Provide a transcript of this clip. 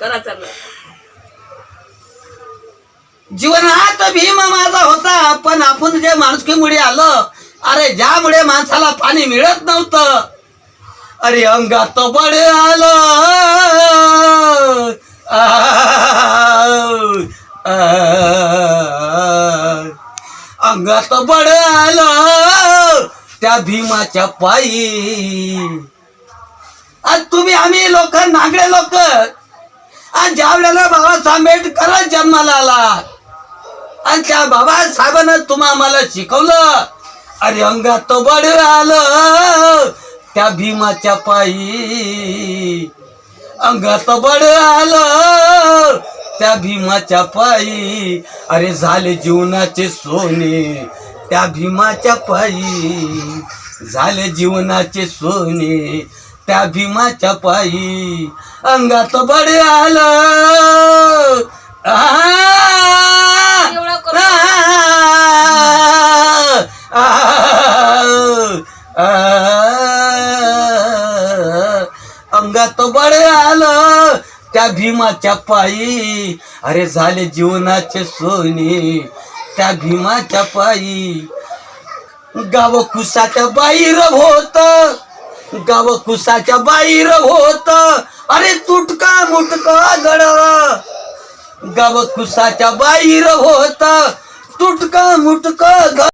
करा चालू. जीवनात भीम माझा होता पण आपण जे माणुसकीमुळे आलं अरे ज्यामुळे माणसाला पाणी मिळत नव्हतं अरे अंगात बळ आलं. आ, आ, अंगात बळ आलं. त्या भीमाच्या पायी. आज तुम्ही आम्ही लोक नागडे लोक आणि ज्या वेळेला बाबासाहेब आंबेडकरच जन्माला आला आणि त्या बाबासाहेबांना तुम्हा आम्हाला शिकवलं अरे अंगात बड आलं त्या भीमाच्या पायी. अंगात बड आलं त्या भीमाच्या पायी. अरे झाले जीवनाचे सोने त्या भीमाच्या पायी. झाले जीवनाचे सोने त्या भीमाच्या पायी अंगात बळ आलं. अंगात बळ आलं त्या भीमाच्या पायी. अरे झाले जीवनाचे सोने त्या भीमाच्या पायी. गाव कुसाच्या बाहेर होत. गाव कुसाच्या बाहेर होत. अरे तुटका मुटका गड. गाव कुसाच्या बाहेर होत. तुटका मुटका